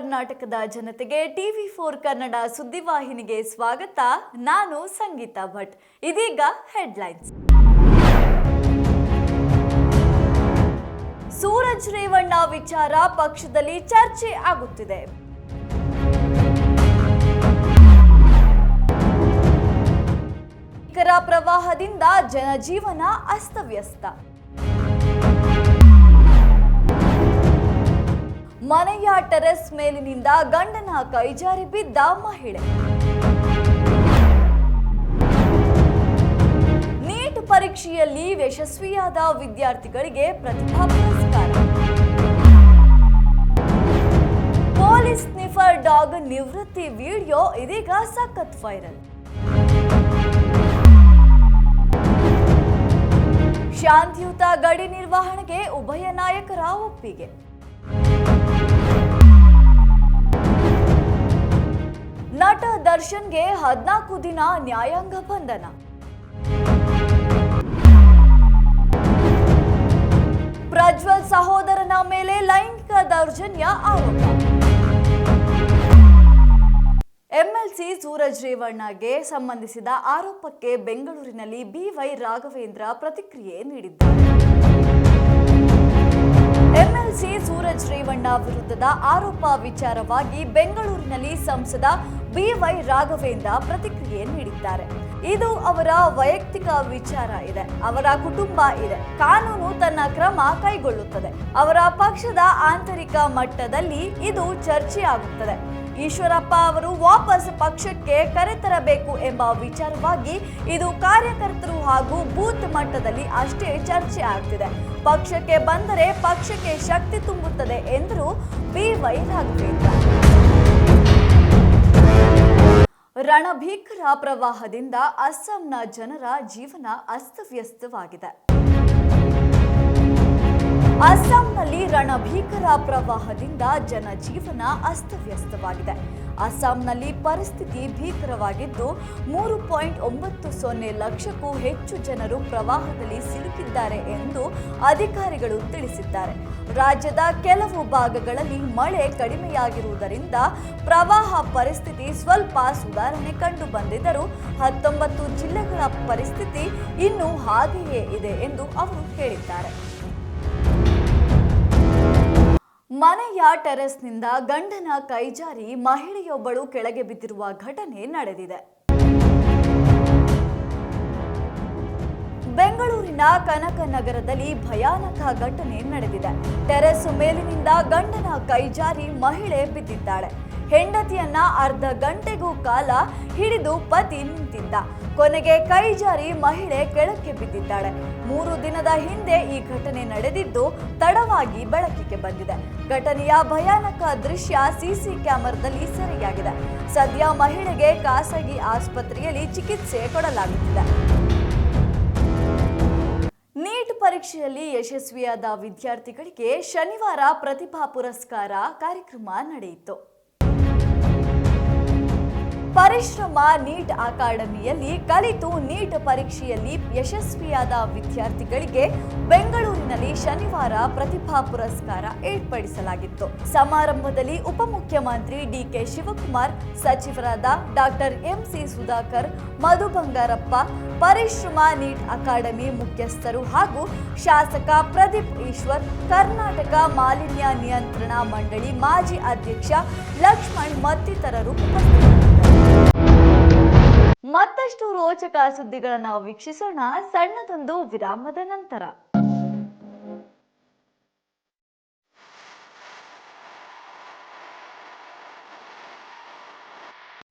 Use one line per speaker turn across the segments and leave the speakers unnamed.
ಕರ್ನಾಟಕದ ಜನತೆಗೆ TV four Kannada ಸುದ್ದಿವಾಹಿನಿಗೆ ಸ್ವಾಗತ. ನಾನು ಸಂಗೀತ ಭಟ್. ಇದೀಗ ಹೆಡ್ಲೈನ್ಸ್. ಸೂರಜ್ ರೇವಣ್ಣ ವಿಚಾರ ಪಕ್ಷದಲ್ಲಿ ಚರ್ಚೆ ಆಗುತ್ತಿದೆ. ಪ್ರವಾಹದಿಂದ ಜನಜೀವನ ಅಸ್ತವ್ಯಸ್ತ. ಮನೆಯ ಟೆರೆಸ್ ಮೇಲಿನಿಂದ ಗಂಡನ ಕೈಜಾರಿ ಬಿದ್ದ ಮಹಿಳೆ. ನೀಟ್ ಪರೀಕ್ಷೆಯಲ್ಲಿ ಯಶಸ್ವಿಯಾದ ವಿದ್ಯಾರ್ಥಿಗಳಿಗೆ ಪ್ರತಿಭಾ ಪುರಸ್ಕಾರ. ಪೊಲೀಸ್ ಸ್ನಿಫರ್ ಡಾಗ್ ನಿವೃತ್ತಿ ವಿಡಿಯೋ ಇದೀಗ ಸಖತ್ ವೈರಲ್. ಶಾಂತಿಯುತ ಗಡಿ ನಿರ್ವಹಣೆಗೆ ಉಭಯ ನಾಯಕರ ಒಪ್ಪಿಗೆ. ದರ್ಶನ್ಗೆ ಹದಿನಾಲ್ಕು ದಿನ ನ್ಯಾಯಾಂಗ ಬಂಧನ. ಪ್ರಜ್ವಲ್ ಸಹೋದರನ ಮೇಲೆ ಲೈಂಗಿಕ ದೌರ್ಜನ್ಯ ಆರೋಪ. ಎಂಎಲ್ಸಿ ಸೂರಜ್ ರೇವಣ್ಣಗೆ ಸಂಬಂಧಿಸಿದ ಆರೋಪಕ್ಕೆ ಬೆಂಗಳೂರಿನಲ್ಲಿ ಬಿವೈ ರಾಘವೇಂದ್ರ ಪ್ರತಿಕ್ರಿಯೆ ನೀಡಿದ್ದಾರೆ. ಎಂಎಲ್ಸಿ ಸೂರಜ್ ರೇವಣ್ಣ ವಿರುದ್ಧದ ಆರೋಪ ವಿಚಾರವಾಗಿ ಬೆಂಗಳೂರಿನಲ್ಲಿ ಸಂಸದ ಬಿವೈ ರಾಘವೇಂದ್ರ ಪ್ರತಿಕ್ರಿಯೆ ನೀಡಿದ್ದಾರೆ. ಇದು ಅವರ ವೈಯಕ್ತಿಕ ವಿಚಾರ ಇದೆ. ಅವರ ಕುಟುಂಬ ಇದೆ. ಕಾನೂನು ತನ್ನ ಕ್ರಮ ಕೈಗೊಳ್ಳುತ್ತದೆ. ಅವರ ಪಕ್ಷದ ಆಂತರಿಕ ಮಟ್ಟದಲ್ಲಿ ಇದು ಚರ್ಚೆಯಾಗುತ್ತದೆ. ಈಶ್ವರಪ್ಪ ಅವರು ವಾಪಸ್ ಪಕ್ಷಕ್ಕೆ ಕರೆತರಬೇಕು ಎಂಬ ವಿಚಾರವಾಗಿ ಇದು ಕಾರ್ಯಕರ್ತರು ಹಾಗೂ ಬೂತ್ ಮಟ್ಟದಲ್ಲಿ ಅಷ್ಟೇ ಚರ್ಚೆ ಆಗ್ತಿದೆ. ಪಕ್ಷಕ್ಕೆ ಬಂದರೆ ಪಕ್ಷಕ್ಕೆ ಶಕ್ತಿ ತುಂಬುತ್ತದೆ ಎಂದರು ಬಿವೈ ರಾಘವೇಂದ್ರ ರಣಭೀಕರ ಪ್ರವಾಹದಿಂದ ಅಸ್ಸಾಂನ ಜನರ ಜೀವನ ಅಸ್ತವ್ಯಸ್ತವಾಗಿದೆ. ಅಸ್ಸಾಂನಲ್ಲಿ ರಣಭೀಕರ ಪ್ರವಾಹದಿಂದ ಜನಜೀವನ ಅಸ್ತವ್ಯಸ್ತವಾಗಿದೆ. ಅಸ್ಸಾಂನಲ್ಲಿ ಪರಿಸ್ಥಿತಿ ಭೀಕರವಾಗಿದ್ದು, ಮೂರು ಪಾಯಿಂಟ್ ಒಂಬತ್ತು ಸೊನ್ನೆ ಲಕ್ಷಕ್ಕೂ ಹೆಚ್ಚು ಜನರು ಪ್ರವಾಹದಲ್ಲಿ ಸಿಲುಕಿದ್ದಾರೆ ಎಂದು ಅಧಿಕಾರಿಗಳು ತಿಳಿಸಿದ್ದಾರೆ. ರಾಜ್ಯದ ಕೆಲವು ಭಾಗಗಳಲ್ಲಿ ಮಳೆ ಕಡಿಮೆಯಾಗಿರುವುದರಿಂದ ಪ್ರವಾಹ ಪರಿಸ್ಥಿತಿ ಸ್ವಲ್ಪ ಸುಧಾರಣೆ ಕಂಡು ಬಂದಿದ್ದರೂ ಹತ್ತೊಂಬತ್ತು ಜಿಲ್ಲೆಗಳ ಪರಿಸ್ಥಿತಿ ಇನ್ನೂ ಹಾಗೆಯೇ ಇದೆ ಎಂದು ಅವರು ಹೇಳಿದ್ದಾರೆ. ಮನೆಯ ಟೆರೆಸ್ನಿಂದ ಗಂಡನ ಕೈಜಾರಿ ಮಹಿಳೆಯೊಬ್ಬಳು ಕೆಳಗೆ ಬಿದ್ದಿರುವ ಘಟನೆ ನಡೆದಿದೆ. ಬೆಂಗಳೂರಿನ ಕನಕನಗರದಲ್ಲಿ ಭಯಾನಕ ಘಟನೆ ನಡೆದಿದೆ. ಟೆರೆಸ್ ಮೇಲಿನಿಂದ ಗಂಡನ ಕೈಜಾರಿ ಮಹಿಳೆ ಬಿದ್ದಿದ್ದಾಳೆ. ಹೆಂಡತಿಯನ್ನ ಅರ್ಧ ಗಂಟೆಗೂ ಕಾಲ ಹಿಡಿದು ಪತಿ ನಿಂತಿದ್ದ. ಕೊನೆಗೆ ಕೈ ಜಾರಿ ಮಹಿಳೆ ಕೆಳಕ್ಕೆ ಬಿದ್ದಿದ್ದಾಳೆ. ಮೂರು ದಿನದ ಹಿಂದೆ ಈ ಘಟನೆ ನಡೆದಿದ್ದು ತಡವಾಗಿ ಬೆಳಕಿಗೆ ಬಂದಿದೆ. ಘಟನೆಯ ಭಯಾನಕ ದೃಶ್ಯ ಸಿಸಿ ಕ್ಯಾಮೆರಾದಲ್ಲಿ ಸೆರೆಯಾಗಿದೆ. ಸದ್ಯ ಮಹಿಳೆಗೆ ಖಾಸಗಿ ಆಸ್ಪತ್ರೆಯಲ್ಲಿ ಚಿಕಿತ್ಸೆ ಕೊಡಲಾಗುತ್ತಿದೆ. ನೀಟ್ ಪರೀಕ್ಷೆಯಲ್ಲಿ ಯಶಸ್ವಿಯಾದ ವಿದ್ಯಾರ್ಥಿಗಳಿಗೆ ಶನಿವಾರ ಪ್ರತಿಭಾ ಪುರಸ್ಕಾರ ಕಾರ್ಯಕ್ರಮ ನಡೆಯಿತು. ಪರಿಶ್ರಮ ನೀಟ್ ಅಕಾಡೆಮಿಯಲ್ಲಿ ಕಲಿತು ನೀಟ್ ಪರೀಕ್ಷೆಯಲ್ಲಿ ಯಶಸ್ವಿಯಾದ ವಿದ್ಯಾರ್ಥಿಗಳಿಗೆ ಬೆಂಗಳೂರಿನಲ್ಲಿ ಶನಿವಾರ ಪ್ರತಿಭಾ ಪುರಸ್ಕಾರ ಏರ್ಪಡಿಸಲಾಗಿತ್ತು. ಸಮಾರಂಭದಲ್ಲಿ ಉಪಮುಖ್ಯಮಂತ್ರಿ ಡಿಕೆ ಶಿವಕುಮಾರ್, ಸಚಿವರಾದ doctor M C Sudhakar, Madhu Bangarappa, Parishrama NEET academy ಮುಖ್ಯಸ್ಥರು ಹಾಗೂ ಶಾಸಕ ಪ್ರದೀಪ್ ಈಶ್ವರ್, ಕರ್ನಾಟಕ ಮಾಲಿನ್ಯ ನಿಯಂತ್ರಣ ಮಂಡಳಿ ಮಾಜಿ ಅಧ್ಯಕ್ಷ ಲಕ್ಷ್ಮಣ್ ಮತ್ತಿತರರು ಉಪಸ್ಥಿತರಿದ್ದರು. ಮತ್ತಷ್ಟು ರೋಚಕ ಸುದ್ದಿಗಳನ್ನು ವೀಕ್ಷಿಸೋಣ ಸಣ್ಣದೊಂದು ವಿರಾಮದ ನಂತರ.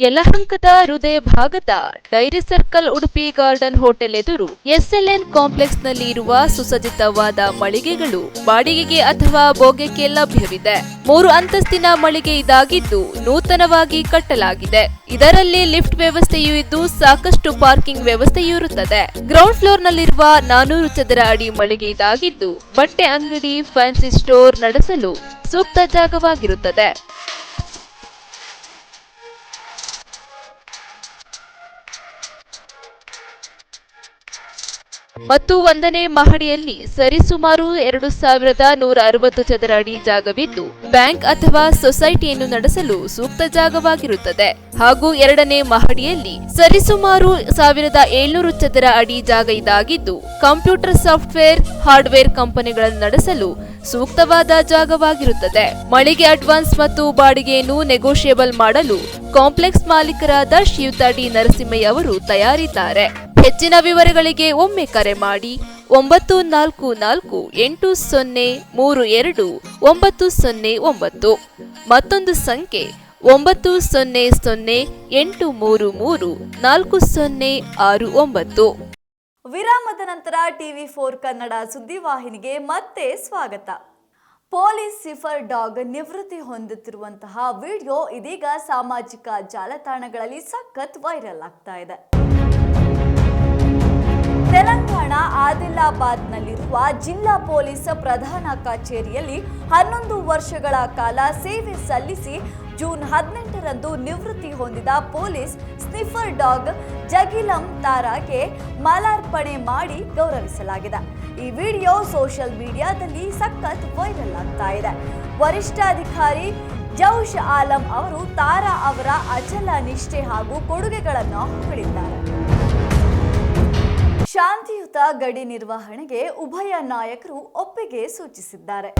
ಯಲಹಂಕದ ಹೃದಯ ಭಾಗದ dairy circle Udupi garden hotel ಎದುರು ಎಸ್ಎಲ್ಎನ್ ಕಾಂಪ್ಲೆಕ್ಸ್ನಲ್ಲಿ ಇರುವ ಸುಸಜ್ಜಿತವಾದ ಮಳಿಗೆಗಳು ಬಾಡಿಗೆಗೆ ಅಥವಾ ಭೋಗ್ಯಕ್ಕೆ ಲಭ್ಯವಿದೆ. ಮೂರು ಅಂತಸ್ತಿನ ಮಳಿಗೆ ಇದಾಗಿದ್ದು ನೂತನವಾಗಿ ಕಟ್ಟಲಾಗಿದೆ. ಇದರಲ್ಲಿ ಲಿಫ್ಟ್ ವ್ಯವಸ್ಥೆಯೂ ಇದ್ದು ಸಾಕಷ್ಟು ಪಾರ್ಕಿಂಗ್ ವ್ಯವಸ್ಥೆಯೂ ಇರುತ್ತದೆ. ಗ್ರೌಂಡ್ ಫ್ಲೋರ್ ನಲ್ಲಿರುವ ನಾನೂರು ಚದರ ಅಡಿ ಮಳಿಗೆ ಇದಾಗಿದ್ದು ಬಟ್ಟೆ ಅಂಗಡಿ, ಫ್ಯಾನ್ಸಿ ಸ್ಟೋರ್ ನಡೆಸಲು ಸೂಕ್ತ ಜಾಗವಾಗಿರುತ್ತದೆ. ಮತ್ತು ಒಂದನೇ ಮಹಡಿಯಲ್ಲಿ ಸರಿಸುಮಾರು ಎರಡು ಸಾವಿರದ ನೂರ ಅರವತ್ತು ಚದರ ಅಡಿ ಜಾಗವಿದ್ದು, ಬ್ಯಾಂಕ್ ಅಥವಾ ಸೊಸೈಟಿಯನ್ನು ನಡೆಸಲು ಸೂಕ್ತ ಜಾಗವಾಗಿರುತ್ತದೆ. ಹಾಗೂ ಎರಡನೇ ಮಹಡಿಯಲ್ಲಿ ಸರಿಸುಮಾರು ಸಾವಿರದ ಏಳ್ನೂರು ಚದರ ಅಡಿ ಜಾಗ ಇದಾಗಿದ್ದು, ಕಂಪ್ಯೂಟರ್ ಸಾಫ್ಟ್ವೇರ್, ಹಾರ್ಡ್ವೇರ್ ಕಂಪನಿಗಳನ್ನು ನಡೆಸಲು ಸೂಕ್ತವಾದ ಜಾಗವಾಗಿರುತ್ತದೆ. ಮಳಿಗೆ ಅಡ್ವಾನ್ಸ್ ಮತ್ತು ಬಾಡಿಗೆಯನ್ನು ನೆಗೋಷಿಯೇಬಲ್ ಮಾಡಲು ಕಾಂಪ್ಲೆಕ್ಸ್ ಮಾಲೀಕರಾದ ಶ್ರೀಯುತ ಡಿ ನರಸಿಂಹಯ್ಯ ಅವರು ತಯಾರಿದ್ದಾರೆ. ಹೆಚ್ಚಿನ ವಿವರಗಳಿಗೆ ಒಮ್ಮೆ ಕರೆ ಮಾಡಿ ಒಂಬತ್ತು ನಾಲ್ಕು ನಾಲ್ಕು ಎಂಟು ಸೊನ್ನೆ ಮೂರು ಎರಡು ಒಂಬತ್ತು ಸೊನ್ನೆ ಒಂಬತ್ತು. ಮತ್ತೊಂದು ಸಂಖ್ಯೆ ಒಂಬತ್ತು ಸೊನ್ನೆ ಸೊನ್ನೆ ಎಂಟು ಮೂರು ಮೂರು ನಾಲ್ಕು ಸೊನ್ನೆ ಆರು ಒಂಬತ್ತು.
ವಿರಾಮದ ನಂತರ ಟಿವಿ ಫೋರ್ ಕನ್ನಡ ಸುದ್ದಿವಾಹಿನಿಗೆ ಮತ್ತೆ ಸ್ವಾಗತ. ಪೊಲೀಸ್ ಸಿಫರ್ ಡಾಗ್ ನಿವೃತ್ತಿ ಹೊಂದುತ್ತಿರುವಂತಹ ವಿಡಿಯೋ ಇದೀಗ ಸಾಮಾಜಿಕ ಜಾಲತಾಣಗಳಲ್ಲಿ ಸಖತ್ ವೈರಲ್ ಆಗ್ತಾ ಇದೆ. ತೆಲಂಗಾಣ ಆದಿಲಾಬಾದ್ನಲ್ಲಿರುವ ಜಿಲ್ಲಾ ಪೊಲೀಸ್ ಪ್ರಧಾನ ಕಚೇರಿಯಲ್ಲಿ ಹನ್ನೊಂದು ವರ್ಷಗಳ ಕಾಲ ಸೇವೆ ಸಲ್ಲಿಸಿ ಜೂನ್ ಹದಿನೆಂಟರಂದು ನಿವೃತ್ತಿ ಹೊಂದಿದ ಪೊಲೀಸ್ ಸ್ನಿಫರ್ ಡಾಗ್ ಜಗಿಲಂ ತಾರಾಗೆ ಮಾಲಾರ್ಪಣೆ ಮಾಡಿ ಗೌರವಿಸಲಾಗಿದೆ. ಈ ವಿಡಿಯೋ ಸೋಷಿಯಲ್ ಮೀಡಿಯಾದಲ್ಲಿ ಸಖತ್ ವೈರಲ್ ಆಗ್ತಾ ಇದೆ. ವರಿಷ್ಠಾಧಿಕಾರಿ ಜೌಷ್ ಆಲಂ ಅವರು ತಾರಾ ಅವರ ಅಚಲ ನಿಷ್ಠೆ ಹಾಗೂ ಕೊಡುಗೆಗಳನ್ನು ಹೊಗಳಿದ್ದಾರೆ ಶಾಂತಿಯುತ ಗಡಿ ನಿರ್ವಹಣೆಗೆ ಉಭಯ ನಾಯಕರು ಒಪ್ಪಿಗೆ ಸೂಚಿಸಿದ್ದಾರೆ.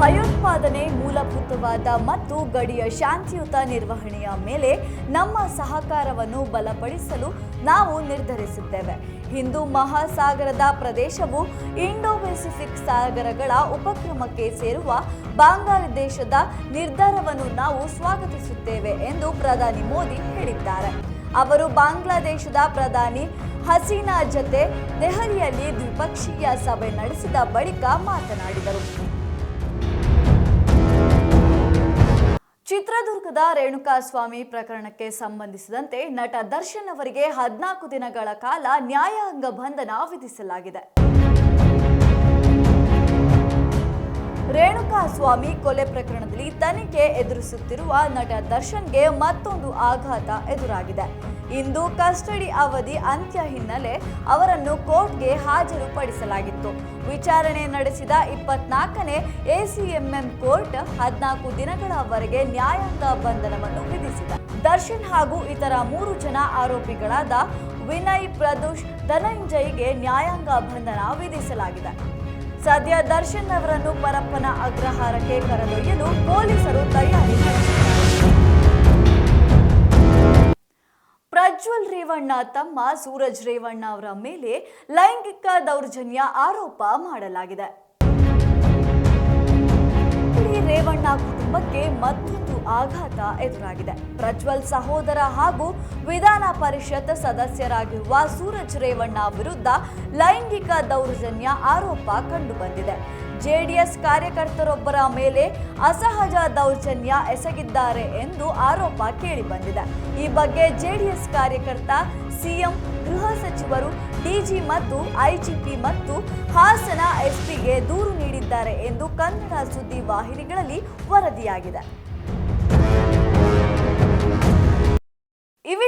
ಭಯೋತ್ಪಾದನೆ ಮೂಲಭೂತವಾದ ಮತ್ತು ಗಡಿಯ ಶಾಂತಿಯುತ ನಿರ್ವಹಣೆಯ ಮೇಲೆ ನಮ್ಮ ಸಹಕಾರವನ್ನು ಬಲಪಡಿಸಲು ನಾವು ನಿರ್ಧರಿಸಿದ್ದೇವೆ. ಹಿಂದೂ ಮಹಾಸಾಗರದ ಪ್ರದೇಶವು ಇಂಡೋ ಪೆಸಿಫಿಕ್ ಸಾಗರಗಳ ಉಪಕ್ರಮಕ್ಕೆ ಸೇರುವ ಬಾಂಗ್ಲಾದೇಶದ ನಿರ್ಧಾರವನ್ನು ನಾವು ಸ್ವಾಗತಿಸುತ್ತೇವೆ ಎಂದು ಪ್ರಧಾನಿ ಮೋದಿ ಹೇಳಿದ್ದಾರೆ. ಅವರು ಬಾಂಗ್ಲಾದೇಶದ ಪ್ರಧಾನಿ ಹಸೀನಾ ಜತೆ ದೆಹಲಿಯಲ್ಲಿ ದ್ವಿಪಕ್ಷೀಯ ಸಭೆ ನಡೆಸಿದ ಬಳಿಕ ಮಾತನಾಡಿದರು. ಚಿತ್ರದುರ್ಗದ ರೇಣುಕಾಸ್ವಾಮಿ ಪ್ರಕರಣಕ್ಕೆ ಸಂಬಂಧಿಸಿದಂತೆ ನಟ ದರ್ಶನ್ ಅವರಿಗೆ ಹದಿನಾಲ್ಕು ದಿನಗಳ ಕಾಲ ನ್ಯಾಯಾಂಗ ಬಂಧನ ವಿಧಿಸಲಾಗಿದೆ. ರೇಣುಕಾಸ್ವಾಮಿ ಕೊಲೆ ಪ್ರಕರಣದಲ್ಲಿ ತನಿಖೆ ಎದುರಿಸುತ್ತಿರುವ ನಟ ದರ್ಶನ್ಗೆ ಮತ್ತೊಂದು ಆಘಾತ ಎದುರಾಗಿದೆ. ಇಂದು ಕಸ್ಟಡಿ ಅವಧಿ ಅಂತ್ಯ ಹಿನ್ನೆಲೆ ಅವರನ್ನು ಕೋರ್ಟ್ಗೆ ಹಾಜರುಪಡಿಸಲಾಗಿತ್ತು. ವಿಚಾರಣೆ ನಡೆಸಿದ ಇಪ್ಪತ್ನಾಲ್ಕನೇ ಎಸಿಎಂಎಂ ಕೋರ್ಟ್ ಹದಿನಾಲ್ಕು ದಿನಗಳವರೆಗೆ ನ್ಯಾಯಾಂಗ ಬಂಧನವನ್ನು ವಿಧಿಸಿದೆ. ದರ್ಶನ್ ಹಾಗೂ ಇತರ ಮೂರು ಜನ ಆರೋಪಿಗಳಾದ ವಿನಯ್ ಪ್ರದೋಷ್ ಧನಂಜಯ್ಗೆ ನ್ಯಾಯಾಂಗ ಬಂಧನ ವಿಧಿಸಲಾಗಿದೆ. ಸದ್ಯ ದರ್ಶನ್ ಅವರನ್ನು ಪರಪ್ಪನ ಅಗ್ರಹಾರಕ್ಕೆ ಕರೆದೊಯ್ಯಲು ಪೊಲೀಸರು ತಯಾರಿ ನಡೆಸಿದ್ದಾರೆ ಪ್ರಜ್ವಲ್ ರೇವಣ್ಣ ತಮ್ಮ ಸೂರಜ್ ರೇವಣ್ಣ ಅವರ ಮೇಲೆ ಲೈಂಗಿಕ ದೌರ್ಜನ್ಯ ಆರೋಪ ಮಾಡಲಾಗಿದೆ. ರೇವಣ್ಣ ಕುಟುಂಬಕ್ಕೆ ಮತ್ತೊಂದು ಆಘಾತ ಎದುರಾಗಿದೆ. ಪ್ರಜ್ವಲ್ ಸಹೋದರ ಹಾಗೂ ವಿಧಾನ ಪರಿಷತ್ ಸದಸ್ಯರಾಗಿರುವ ಸೂರಜ್ ರೇವಣ್ಣ ವಿರುದ್ಧ ಲೈಂಗಿಕ ದೌರ್ಜನ್ಯ ಆರೋಪ ಕಂಡುಬಂದಿದೆ. ಜೆಡಿಎಸ್ ಕಾರ್ಯಕರ್ತರೊಬ್ಬರ ಮೇಲೆ ಅಸಹಜ ದೌರ್ಜನ್ಯ ಎಸಗಿದ್ದಾರೆ ಎಂದು ಆರೋಪ ಕೇಳಿಬಂದಿದೆ. ಈ ಬಗ್ಗೆ ಜೆಡಿಎಸ್ ಕಾರ್ಯಕರ್ತ, ಸಿಎಂ, ಗೃಹ ಸಚಿವರು, ಡಿಜಿ ಮತ್ತು ಐಜಿಪಿ ಮತ್ತು ಹಾಸನ ಎಸ್ಪಿಗೆ ದೂರು ನೀಡಿದ್ದಾರೆ ಎಂದು ಕನ್ನಡ ಸುದ್ದಿ ವಾಹಿನಿಗಳಲ್ಲಿ ವರದಿಯಾಗಿದೆ.